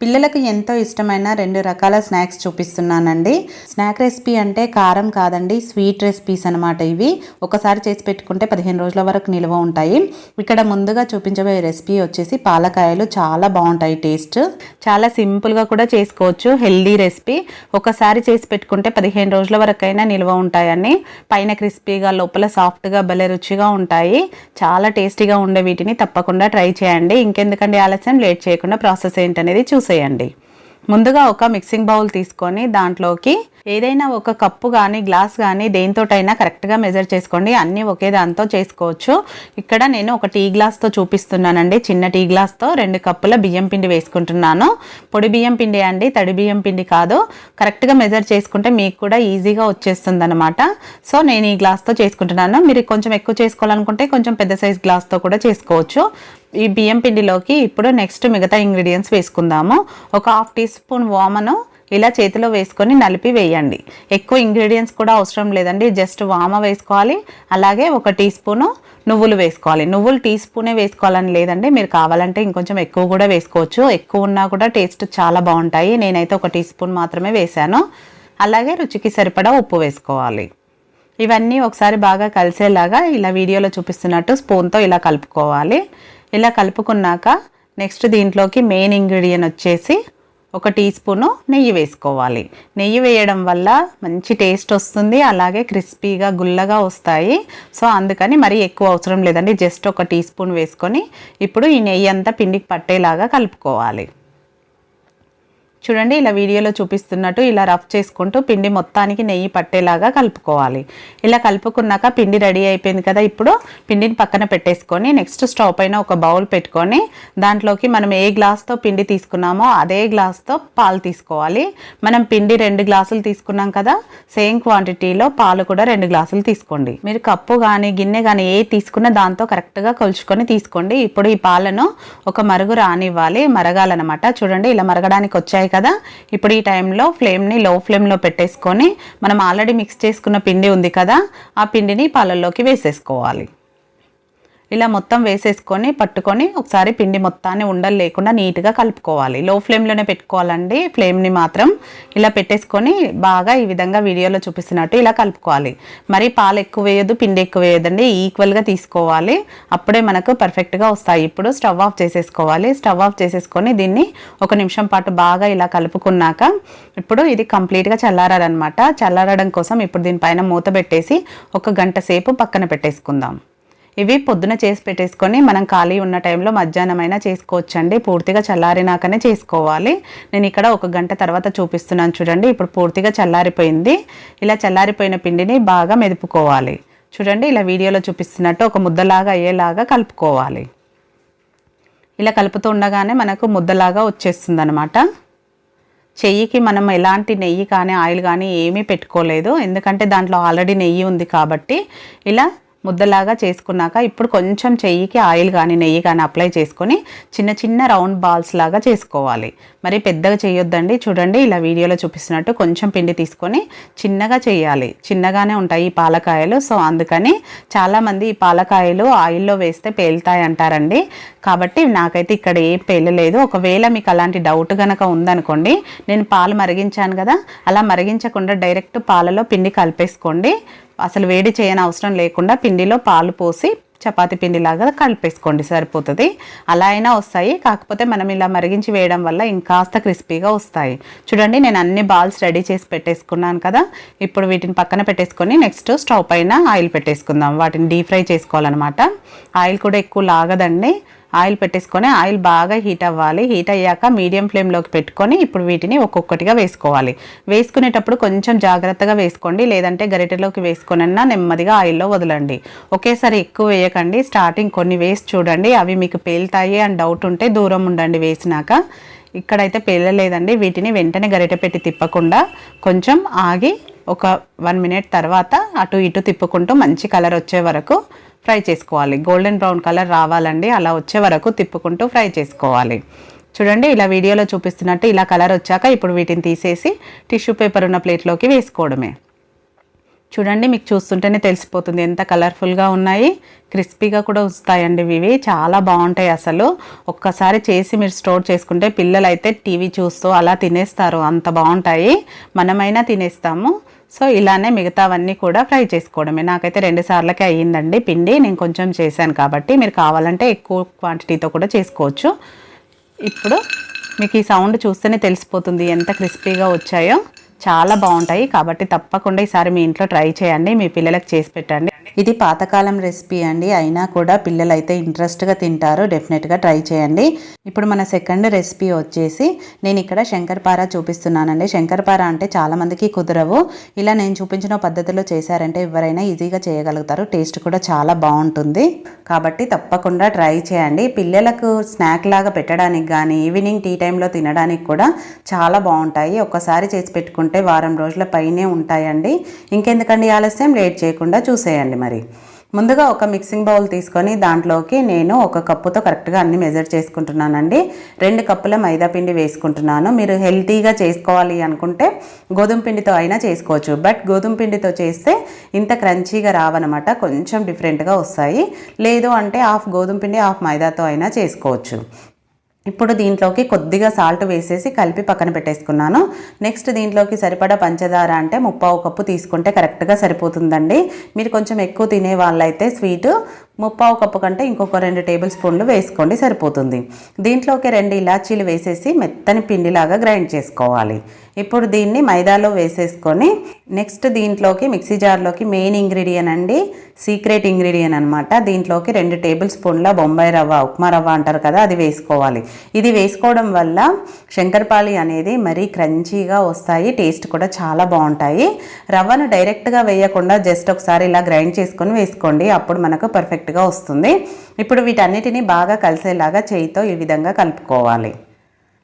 పిల్లలకు ఎంతో ఇష్టమైన రెండు రకాల స్నాక్స్ చూపిస్తున్నానండి. స్నాక్ రెసిపీ అంటే కారం కాదండి స్వీట్ రెసిపీస్ అనమాట ఇవి. ఒకసారి చేసి పెట్టుకుంటే పదిహేను రోజుల వరకు నిల్వ ఉంటాయి. ఇక్కడ ముందుగా చూపించబోయే రెసిపీ వచ్చేసి పాలకాయలు. చాలా బాగుంటాయి టేస్ట్. చాలా సింపుల్గా కూడా చేసుకోవచ్చు. Healthy recipe. ఒకసారి చేసి పెట్టుకుంటే పదిహేను రోజుల వరకైనా నిల్వ ఉంటాయని. పైన క్రిస్పీగా లోపల సాఫ్ట్గా భలే రుచిగా ఉంటాయి. చాలా టేస్టీగా ఉండే వీటిని తప్పకుండా ట్రై చేయండి. ఇంకెందుకండి ఆలస్యం? లేట్ చేయకుండా ప్రాసెస్ ఏంటనేది చూసేయండి ముందుగా ఒక మిక్సింగ్ బౌల్ తీసుకొని దాంట్లోకి ఏదైనా ఒక కప్పు కానీ గ్లాస్ కానీ దేనితోటైనా కరెక్ట్గా మెజర్ చేసుకోండి. అన్నీ ఒకే దాంతో చేసుకోవచ్చు. ఇక్కడ నేను ఒక టీ గ్లాస్తో చూపిస్తున్నానండి. చిన్న టీ గ్లాస్తో రెండు కప్పుల బియ్యం పిండి వేసుకుంటున్నాను. పొడి బియ్యం పిండి అండి తడి బియ్యం పిండి కాదు. కరెక్ట్గా మెజర్ చేసుకుంటే మీకు కూడా ఈజీగా వచ్చేస్తుంది అనమాట సో నేను ఈ గ్లాస్తో చేసుకుంటున్నాను. మీరు కొంచెం ఎక్కువ చేసుకోవాలనుకుంటే కొంచెం పెద్ద సైజ్ గ్లాస్తో కూడా చేసుకోవచ్చు. ఈ బియ్యం పిండిలోకి ఇప్పుడు నెక్స్ట్ మిగతా ఇంగ్రీడియంట్స్ వేసుకుందాము. ఒక హాఫ్ టీ స్పూన్ వామను ఇలా చేతిలో వేసుకొని నలిపి వేయండి. ఎక్కువ ఇంగ్రీడియంట్స్ కూడా అవసరం లేదండి జస్ట్ వామ వేసుకోవాలి. అలాగే ఒక టీ స్పూను నువ్వులు వేసుకోవాలి. నువ్వులు టీ స్పూనే వేసుకోవాలని లేదండి మీరు కావాలంటే ఇంకొంచెం ఎక్కువ కూడా వేసుకోవచ్చు. ఎక్కువ ఉన్నా కూడా టేస్ట్ చాలా బాగుంటాయి. నేనైతే ఒక టీ స్పూన్ మాత్రమే వేశాను. అలాగే రుచికి సరిపడా ఉప్పు వేసుకోవాలి. ఇవన్నీ ఒకసారి బాగా కలిసేలాగా ఇలా వీడియోలో చూపిస్తున్నట్టు స్పూన్తో ఇలా కలుపుకోవాలి. ఇలా కలుపుకున్నాక నెక్స్ట్ దీంట్లోకి మెయిన్ ఇంగ్రీడియంట్ వచ్చేసి ఒక టీ స్పూను నెయ్యి వేసుకోవాలి. నెయ్యి వేయడం వల్ల మంచి టేస్ట్ వస్తుంది అలాగే క్రిస్పీగా గుల్లగా వస్తాయి. సో అందుకని మరీ ఎక్కువ అవసరం లేదండి జస్ట్ ఒక టీ స్పూన్ వేసుకొని ఇప్పుడు ఈ నెయ్యి అంతా పిండికి పట్టేలాగా కలుపుకోవాలి. చూడండి ఇలా వీడియోలో చూపిస్తున్నట్టు ఇలా రఫ్ చేసుకుంటూ పిండి మొత్తానికి నెయ్యి పట్టేలాగా కలుపుకోవాలి. ఇలా కలుపుకున్నాక పిండి రెడీ అయిపోయింది కదా ఇప్పుడు పిండిని పక్కన పెట్టేసుకొని నెక్స్ట్ స్టవ్ పైన ఒక బౌల్ పెట్టుకొని దాంట్లోకి మనం ఏ గ్లాస్తో పిండి తీసుకున్నామో అదే గ్లాస్తో పాలు తీసుకోవాలి. మనం పిండి రెండు గ్లాసులు తీసుకున్నాం కదా సేమ్ క్వాంటిటీలో పాలు కూడా రెండు గ్లాసులు తీసుకోండి. మీరు కప్పు కానీ గిన్నె కానీ ఏ తీసుకున్న దాంతో కరెక్ట్గా కొలుచుకొని తీసుకోండి. ఇప్పుడు ఈ పాలను ఒక మరుగు రానివ్వాలి మరగాలన్నమాట. చూడండి ఇలా మరగడానికి వచ్చాయి కదా? ఇప్పుడు ఈ టైంలో ఫ్లేమ్ని లో ఫ్లేమ్లో పెట్టేసుకొని మనం ఆల్రెడీ మిక్స్ చేసుకున్న పిండి ఉంది కదా ఆ పిండిని పాలల్లోకి వేసేసుకోవాలి. ఇలా మొత్తం వేసేసుకొని పట్టుకొని ఒకసారి పిండి మొత్తాన్ని ఉండలు లేకుండా నీట్గా కలుపుకోవాలి. లో ఫ్లేమ్లోనే పెట్టుకోవాలండి. ఫ్లేమ్ని మాత్రం ఇలా పెట్టేసుకొని బాగా ఈ విధంగా వీడియోలో చూపిస్తున్నట్టు ఇలా కలుపుకోవాలి. మరి పాలు ఎక్కువ వేయదు పిండి ఎక్కువ వేయదండి ఈక్వల్గా తీసుకోవాలి. అప్పుడే మనకు పర్ఫెక్ట్గా వస్తాయి. ఇప్పుడు స్టవ్ ఆఫ్ చేసేసుకోవాలి. స్టవ్ ఆఫ్ చేసేసుకొని దీన్ని ఒక నిమిషం పాటు బాగా ఇలా కలుపుకున్నాక ఇప్పుడు ఇది కంప్లీట్గా చల్లారాలన్నమాట చల్లారడం కోసం ఇప్పుడు దీనిపైన మూత పెట్టేసి ఒక గంట సేపు పక్కన పెట్టేసుకుందాం. ఇవి పొద్దున చేసి పెట్టేసుకొని మనం ఖాళీ ఉన్న టైంలో మధ్యాహ్నం అయినా చేసుకోవచ్చండి. పూర్తిగా చల్లారినాకనే చేసుకోవాలి. నేను ఇక్కడ ఒక గంట తర్వాత చూపిస్తున్నాను చూడండి. ఇప్పుడు పూర్తిగా చల్లారిపోయింది. ఇలా చల్లారిపోయిన పిండిని బాగా మెదుపుకోవాలి. చూడండి ఇలా వీడియోలో చూపిస్తున్నట్టు ఒక ముద్దలాగా అయ్యేలాగా కలుపుకోవాలి. ఇలా కలుపుతూ ఉండగానే మనకు ముద్దలాగా వచ్చేస్తుంది అనమాట చెయ్యికి మనం ఎలాంటి నెయ్యి కానీ ఆయిల్ కానీ ఏమీ పెట్టుకోలేదు. ఎందుకంటే దాంట్లో ఆల్రెడీ నెయ్యి ఉంది కాబట్టి ఇలా ముద్దలాగా చేసుకున్నాక ఇప్పుడు కొంచెం చెయ్యికి ఆయిల్ కానీ నెయ్యి కానీ అప్లై చేసుకొని చిన్న చిన్న రౌండ్ బాల్స్ లాగా చేసుకోవాలి. మరి పెద్దగా చేయొద్దండి చూడండి ఇలా వీడియోలో చూపిస్తున్నట్టు కొంచెం పిండి తీసుకొని చిన్నగా చేయాలి చిన్నగానే ఉంటాయి ఈ పాలకాయలు. సో అందుకని చాలామంది ఈ పాలకాయలు ఆయిల్లో వేస్తే పేలుతాయి అంటారండి. కాబట్టి నాకైతే ఇక్కడ ఏం పేలలేదు. ఒకవేళ మీకు అలాంటి డౌట్ కనుక ఉందనుకోండి నేను పాలు మరిగించాను కదా అలా మరిగించకుండా డైరెక్ట్ పాలలో పిండి కలిపేసుకోండి. అసలు వేడి చేయని అవసరం లేకుండా పిండిలో పాలు పోసి చపాతి పిండిలాగా కలిపేసుకోండి సరిపోతుంది. అలా అయినా వస్తాయి కాకపోతే మనం ఇలా మరిగించి వేయడం వల్ల ఇంకాస్త క్రిస్పీగా వస్తాయి. చూడండి నేను అన్ని బాల్స్ రెడీ చేసి పెట్టేసుకున్నాను కదా. ఇప్పుడు వీటిని పక్కన పెట్టేసుకొని నెక్స్ట్ స్టవ్ పైన ఆయిల్ పెట్టేసుకుందాం. వాటిని డీప్ ఫ్రై చేసుకోవాలన్నమాట. ఆయిల్ కూడా ఎక్కువ లాగదండి. ఆయిల్ పెట్టేసుకొని ఆయిల్ బాగా హీట్ అవ్వాలి. హీట్ అయ్యాక మీడియం ఫ్లేమ్లోకి పెట్టుకొని ఇప్పుడు వీటిని ఒక్కొక్కటిగా వేసుకోవాలి. వేసుకునేటప్పుడు కొంచెం జాగ్రత్తగా వేసుకోండి. లేదంటే గరిటెలోకి వేసుకొనన్నా నెమ్మదిగా ఆయిల్లో వదలండి. ఒకేసారి ఎక్కువ వేయకండి. స్టార్టింగ్ కొన్ని వేసి చూడండి. అవి మీకు పేలుతాయి అని డౌట్ ఉంటే దూరం ఉండండి వేసినాక. ఇక్కడైతే పేలలేదండి. వీటిని వెంటనే గరిటె పెట్టి తిప్పకుండా కొంచెం ఆగి ఒక వన్ మినిట్ తర్వాత అటు ఇటు తిప్పుకుంటూ మంచి కలర్ వచ్చే వరకు ఫ్రై చేసుకోవాలి. గోల్డెన్ బ్రౌన్ కలర్ రావాలండి. అలా వచ్చే వరకు తిప్పుకుంటూ ఫ్రై చేసుకోవాలి. చూడండి ఇలా వీడియోలో చూపిస్తున్నట్టు ఇలా కలర్ వచ్చాక ఇప్పుడు వీటిని తీసేసి టిష్యూ పేపర్ ఉన్న ప్లేట్లోకి వేసుకోవడమే. చూడండి మీకు చూస్తుంటేనే తెలిసిపోతుంది ఎంత కలర్ఫుల్గా ఉన్నాయి. క్రిస్పీగా కూడా వస్తాయండి ఇవి. చాలా బాగుంటాయి అసలు. ఒక్కసారి చేసి మీరు స్టోర్ చేసుకుంటే పిల్లలు అయితే టీవీ చూస్తూ అలా తినేస్తారు. అంత బాగుంటాయి. మనమైనా తినేస్తాము. సో ఇలానే మిగతావన్నీ కూడా ఫ్రై చేసుకోవడమే. నాకైతే రెండు సార్లకే అయ్యిందండి పిండి. నేను కొంచెం చేశాను కాబట్టి మీరు కావాలంటే ఎక్కువ క్వాంటిటీతో కూడా చేసుకోవచ్చు. ఇప్పుడు మీకు ఈ సౌండ్ చూస్తేనే తెలిసిపోతుంది ఎంత క్రిస్పీగా వచ్చాయో. చాలా బాగుంటాయి కాబట్టి తప్పకుండా ఈసారి మీ ఇంట్లో ట్రై చేయండి. మీ పిల్లలకు చేసి పెట్టండి. ఇది పాతకాలం రెసిపీ అండి. అయినా కూడా పిల్లలు అయితే ఇంట్రెస్ట్గా తింటారు. డెఫినెట్గా ట్రై చేయండి. ఇప్పుడు మన సెకండ్ రెసిపీ వచ్చేసి నేను ఇక్కడ శంకర్పార చూపిస్తున్నానండి. శంకర్పార అంటే చాలామందికి కుదరవు. ఇలా నేను చూపించిన పద్ధతిలో చేశారంటే ఎవరైనా ఈజీగా చేయగలుగుతారు. టేస్ట్ కూడా చాలా బాగుంటుంది. కాబట్టి తప్పకుండా ట్రై చేయండి. పిల్లలకు స్నాక్ లాగా పెట్టడానికి కానీ ఈవినింగ్ టీ టైంలో తినడానికి కూడా చాలా బాగుంటాయి. ఒక్కసారి చేసి పెట్టుకుంటే వారం రోజుల పైనే ఉంటాయండి. ఇంకెందుకండి ఆలస్యం? లేట్ చేయకుండా చూసేయండి మరి. ముందుగా ఒక మిక్సింగ్ బౌల్ తీసుకొని దాంట్లోకి నేను ఒక కప్పుతో కరెక్ట్గా అన్ని మెజర్ చేసుకుంటున్నానండి. రెండు కప్పుల మైదా పిండి వేసుకుంటున్నాను. మీరు హెల్తీగా చేసుకోవాలి అనుకుంటే గోధుమ పిండితో అయినా చేసుకోవచ్చు. బట్ గోధుమ పిండితో చేస్తే ఇంత క్రంచీగా రావనమాట. కొంచెం డిఫరెంట్గా వస్తాయి. లేదు అంటే హాఫ్ గోధుమ పిండి హాఫ్ మైదాతో అయినా చేసుకోవచ్చు. ఇప్పుడు దీంట్లోకి కొద్దిగా సాల్ట్ వేసేసి కలిపి పక్కన పెట్టేసుకున్నాను. నెక్స్ట్ దీంట్లోకి సరిపడా పంచదార అంటే ముప్పావు కప్పు తీసుకుంటే కరెక్ట్గా సరిపోతుందండి. మీరు కొంచెం ఎక్కువ తినే వాళ్ళైతే స్వీట్ ముప్పావు కప్పు కంటే ఇంకొక రెండు టేబుల్ స్పూన్లు వేసుకోండి సరిపోతుంది. దీంట్లోకి రెండు ఇలాచీలు వేసేసి మెత్తని పిండిలాగా గ్రైండ్ చేసుకోవాలి. ఇప్పుడు దీన్ని మైదాలో వేసేసుకొని నెక్స్ట్ దీంట్లోకి మిక్సీ జార్లోకి మెయిన్ ఇంగ్రీడియన్ అండి సీక్రెట్ ఇంగ్రీడియన్ అనమాట దీంట్లోకి రెండు టేబుల్ స్పూన్ల బొంబాయి రవ్వ ఉప్మా రవ్వ అంటారు కదా అది వేసుకోవాలి. ఇది వేసుకోవడం వల్ల శంకరపాళి అనేది మరీ క్రంచీగా వస్తాయి టేస్ట్ కూడా చాలా బాగుంటాయి. రవ్వను డైరెక్ట్గా వేయకుండా జస్ట్ ఒకసారి ఇలా గ్రైండ్ చేసుకొని వేసుకోండి అప్పుడు మనకు పర్ఫెక్ట్గా వస్తుంది. ఇప్పుడు వీటన్నిటిని బాగా కలిసేలాగా చేయితో ఈ విధంగా కలుపుకోవాలి.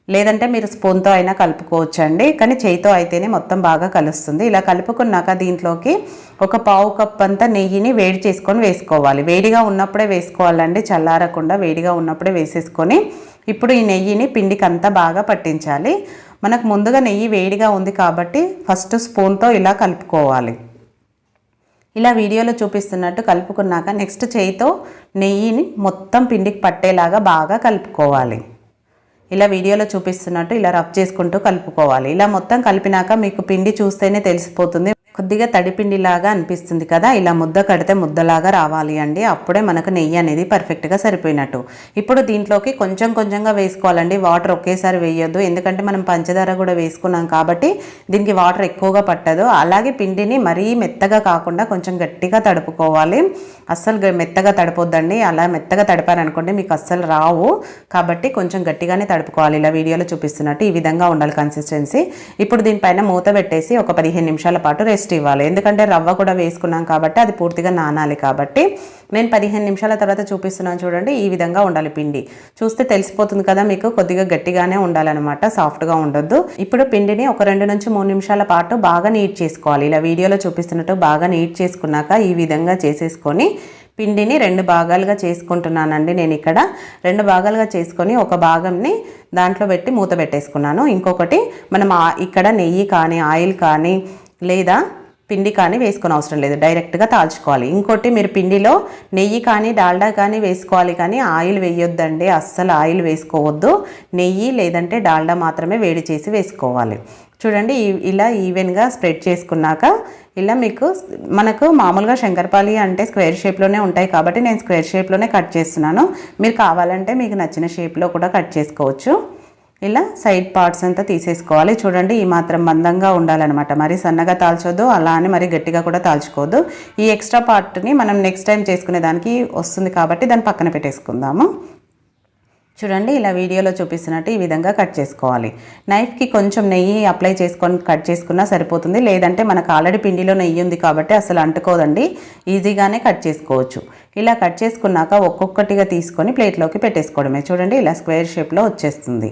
లేదంటే మీరు స్పూన్తో అయినా కలుపుకోవచ్చండి. కానీ చేయితో అయితేనే మొత్తం బాగా కలుస్తుంది. ఇలా కలుపుకున్నాక దీంట్లోకి ఒక పావు కప్ అంతా నెయ్యిని వేడి చేసుకొని వేసుకోవాలి. వేడిగా ఉన్నప్పుడే వేసుకోవాలండి. చల్లారకుండా వేడిగా ఉన్నప్పుడే వేసేసుకొని ఇప్పుడు ఈ నెయ్యిని పిండికి అంతా బాగా పట్టించాలి. మనకు ముందుగా నెయ్యి వేడిగా ఉంది కాబట్టి ఫస్ట్ స్పూన్తో ఇలా కలుపుకోవాలి. ఇలా వీడియోలో చూపిస్తున్నట్టు కలుపుకున్నాక నెక్స్ట్ చేయితో నెయ్యిని మొత్తం పిండికి పట్టేలాగా బాగా కలుపుకోవాలి. ఇలా వీడియోలో చూపిస్తున్నట్టు ఇలా రఫ్ చేసుకుంటూ కలుపుకోవాలి. ఇలా మొత్తం కలిపినాక మీకు పిండి చూస్తేనే తెలిసిపోతుంది. కొద్దిగా తడిపిండిలాగా అనిపిస్తుంది కదా ఇలా ముద్ద కడితే ముద్దలాగా రావాలి అండి. అప్పుడే మనకు నెయ్యి అనేది పర్ఫెక్ట్గా సరిపోయినట్టు. ఇప్పుడు దీంట్లోకి కొంచెం కొంచెంగా వేసుకోవాలండి. వాటర్ ఒకేసారి వేయొద్దు. ఎందుకంటే మనం పంచదార కూడా వేసుకున్నాం కాబట్టి దీనికి వాటర్ ఎక్కువగా పట్టదు. అలాగే పిండిని మరీ మెత్తగా కాకుండా కొంచెం గట్టిగా తడుపుకోవాలి. అస్సలు గ- మెత్తగా తడపొద్దండి. అలా మెత్తగా తడిపారనుకోండి మీకు అస్సలు రావు. కాబట్టి కొంచెం గట్టిగానే తడుపుకోవాలి. ఇలా వీడియోలో చూపిస్తున్నట్టు ఈ విధంగా ఉండాలి కన్సిస్టెన్సీ ఇప్పుడు దీనిపైన మూత పెట్టేసి ఒక పదిహేను నిమిషాల పాటు రెస్ట్ ఇవ్వాలి. ఎందుకంటే రవ్వ కూడా వేసుకున్నాం కాబట్టి అది పూర్తిగా నానాలి కాబట్టి నేను పదిహేను నిమిషాల తర్వాత చూపిస్తున్నాను చూడండి. ఈ విధంగా ఉండాలి పిండి. చూస్తే తెలిసిపోతుంది కదా మీకు కొద్దిగా గట్టిగానే ఉండాలన్నమాట సాఫ్ట్గా ఉండొద్దు. ఇప్పుడు పిండిని ఒక రెండు నుంచి మూడు నిమిషాల పాటు బాగా నీట్ చేసుకోవాలి. ఇలా వీడియోలో చూపిస్తున్నట్టు బాగా నీట్ చేసుకున్నాక ఈ విధంగా చేసేసుకొని పిండిని రెండు భాగాలుగా చేసుకుంటున్నానండి నేను ఇక్కడ. రెండు భాగాలుగా చేసుకొని ఒక భాగంని దాంట్లో పెట్టి మూత పెట్టేసుకున్నాను. ఇంకొకటి మనం ఇక్కడ నెయ్యి కానీ ఆయిల్ కానీ లేదా పిండి కానీ వేసుకొని అవసరం లేదు. డైరెక్ట్గా తాల్చుకోవాలి. ఇంకోటి మీరు పిండిలో నెయ్యి కానీ డాల్డా కానీ వేసుకోవాలి కానీ ఆయిల్ వేయొద్దండి. అస్సలు ఆయిల్ వేసుకోవద్దు. నెయ్యి లేదంటే డాల్డా మాత్రమే వేడి చేసి వేసుకోవాలి. చూడండి ఇలా ఈవెన్గా స్ప్రెడ్ చేసుకున్నాక ఇలా మీకు మనకు మామూలుగా శంకరపాలి అంటే స్క్వేర్ షేప్లోనే ఉంటాయి కాబట్టి నేను స్క్వేర్ షేప్లోనే కట్ చేస్తున్నాను. మీరు కావాలంటే మీకు నచ్చిన షేప్లో కూడా కట్ చేసుకోవచ్చు. ఇలా సైడ్ పార్ట్స్ అంతా తీసేసుకోవాలి. చూడండి ఈ మాత్రం మందంగా ఉండాలన్నమాట. మరి సన్నగా తాల్చొద్దు అలా అని మరి గట్టిగా కూడా తాల్చుకోవద్దు. ఈ ఎక్స్ట్రా పార్ట్ని మనం నెక్స్ట్ టైం చేసుకునే దానికి వస్తుంది కాబట్టి దాన్ని పక్కన పెట్టేసుకుందాము. చూడండి ఇలా వీడియోలో చూపిస్తున్నట్టు ఈ విధంగా కట్ చేసుకోవాలి. నైఫ్కి కొంచెం నెయ్యి అప్లై చేసుకొని కట్ చేసుకున్నా సరిపోతుంది. లేదంటే మనకు ఆల్రెడీ పిండిలో నెయ్యి ఉంది కాబట్టి అసలు అంటుకోదండి. ఈజీగానే కట్ చేసుకోవచ్చు. ఇలా కట్ చేసుకున్నాక ఒక్కొక్కటిగా తీసుకొని ప్లేట్లోకి పెట్టేసుకోవడమే. చూడండి ఇలా స్క్వేర్ షేప్లో వచ్చేస్తుంది.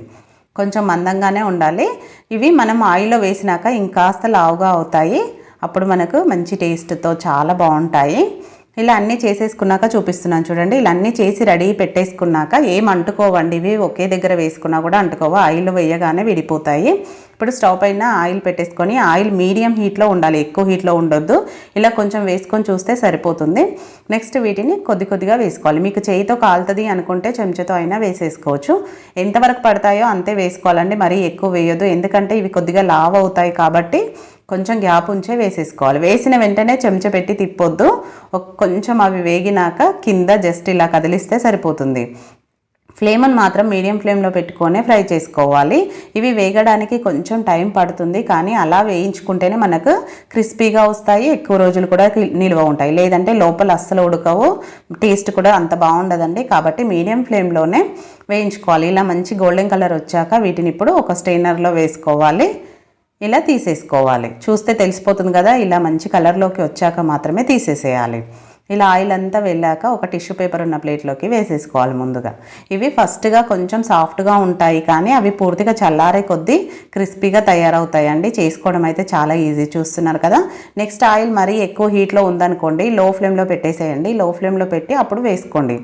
కొంచెం మందంగానే ఉండాలి. ఇవి మనం ఆయిల్లో వేసినాక ఇంకాస్త లావుగా అవుతాయి. అప్పుడు మనకు మంచి టేస్ట్తో చాలా బాగుంటాయి. ఇలా అన్నీ చేసేసుకున్నాక చూపిస్తున్నాను చూడండి. ఇలా అన్నీ చేసి రెడీ పెట్టేసుకున్నాక ఏం అంటుకోవండి? ఇవి ఒకే దగ్గర వేసుకున్నా కూడా అంటుకోవు. ఆయిల్ వేయగానే విడిపోతాయి. ఇప్పుడు స్టవ్ పైన ఆయిల్ పెట్టేసుకొని ఆయిల్ మీడియం హీట్లో ఉండాలి. ఎక్కువ హీట్లో ఉండొద్దు. ఇలా కొంచెం వేసుకొని చూస్తే సరిపోతుంది. నెక్స్ట్ వీటిని కొద్ది కొద్దిగా వేసుకోవాలి. మీకు చేయితో కాలుతుంది అనుకుంటే చెంచాతో అయినా వేసేసుకోవచ్చు. ఎంతవరకు పడతాయో అంతే వేసుకోవాలండి. మరీ ఎక్కువ వేయొద్దు. ఎందుకంటే ఇవి కొద్దిగా లావ్ అవుతాయి కాబట్టి కొంచెం గ్యాప్ ఉంచే వేసేసుకోవాలి. వేసిన వెంటనే చెంచా పెట్టి తిప్పొద్దు. కొంచెం అవి వేగినాక కింద జస్ట్ ఇలా కదిలిస్తే సరిపోతుంది. ఫ్లేమ్ని మాత్రం మీడియం ఫ్లేమ్లో పెట్టుకొని ఫ్రై చేసుకోవాలి. ఇవి వేగడానికి కొంచెం టైం పడుతుంది. కానీ అలా వేయించుకుంటేనే మనకు క్రిస్పీగా వస్తాయి. ఎక్కువ రోజులు కూడా నిల్వ ఉంటాయి. లేదంటే లోపల అస్సలు ఉడకవు. టేస్ట్ కూడా అంత బాగుండదండి. కాబట్టి మీడియం ఫ్లేమ్లోనే వేయించుకోవాలి. ఇలా మంచి గోల్డెన్ కలర్ వచ్చాక వీటిని ఇప్పుడు ఒక స్టెయినర్లో వేసుకోవాలి. ఇలా తీసేసుకోవాలి. చూస్తే తెలిసిపోతుంది కదా ఇలా మంచి కలర్లోకి వచ్చాక మాత్రమే తీసేసేయాలి. ఇలా ఆయిల్ అంతా వెళ్ళాక ఒక టిష్యూ పేపర్ ఉన్న ప్లేట్లోకి వేసేసుకోవాలి ముందుగా. ఇవి ఫస్ట్గా కొంచెం సాఫ్ట్గా ఉంటాయి కానీ అవి పూర్తిగా చల్లారే కొద్దీ క్రిస్పీగా తయారవుతాయండి. చేసుకోవడం అయితే చాలా ఈజీ చూస్తున్నారు కదా. నెక్స్ట్ ఆయిల్ మరీ ఎక్కువ హీట్లో ఉందనుకోండి లో ఫ్లేమ్లో పెట్టేసేయండి లో ఫ్లేమ్లో పెట్టి అప్పుడు వేసుకోండి.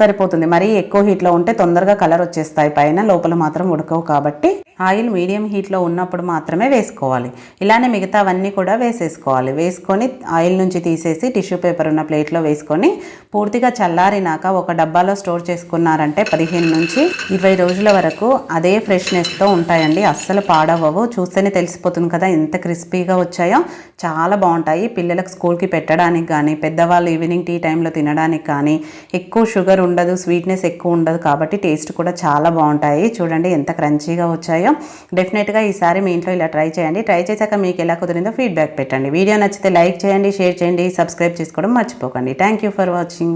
సరిపోతుంది. మరీ ఎక్కువ హీట్లో ఉంటే తొందరగా కలర్ వచ్చేస్తాయి. పైన లోపల మాత్రం ఉడకవు కాబట్టి ఆయిల్ మీడియం హీట్లో ఉన్నప్పుడు మాత్రమే వేసుకోవాలి. ఇలానే మిగతావన్నీ కూడా వేసేసుకోవాలి. వేసుకొని ఆయిల్ నుంచి తీసేసి టిష్యూ పేపర్ ఉన్న ప్లేట్లో వేసుకొని పూర్తిగా చల్లారినాక ఒక డబ్బాలో స్టోర్ చేసుకున్నారంటే పదిహేను నుంచి ఇరవై రోజుల వరకు అదే ఫ్రెష్నెస్తో ఉంటాయండి. అస్సలు పాడవవు చూస్తేనే తెలిసిపోతుంది కదా ఎంత క్రిస్పీగా వచ్చాయో. చాలా బాగుంటాయి. పిల్లలకు స్కూల్కి పెట్టడానికి కానీ పెద్దవాళ్ళు ఈవినింగ్ టీ టైంలో తినడానికి కానీ ఎక్కువ షుగర్ ఉండదు స్వీట్నెస్ ఎక్కువ ఉండదు కాబట్టి టేస్ట్ కూడా చాలా బాగుంటాయి. చూడండి ఎంత క్రంచీగా వచ్చాయో. డెఫినెట్గా ఈసారి మీ ఇంట్లో ఇలా ట్రై చేయండి. ట్రై చేశాక మీకు ఎలా కుదిరిందో ఫీడ్బ్యాక్ పెట్టండి. వీడియో నచ్చితే లైక్ చేయండి షేర్ చేయండి సబ్స్క్రైబ్ చేసుకోవడం మర్చిపోకండి. Thank you for watching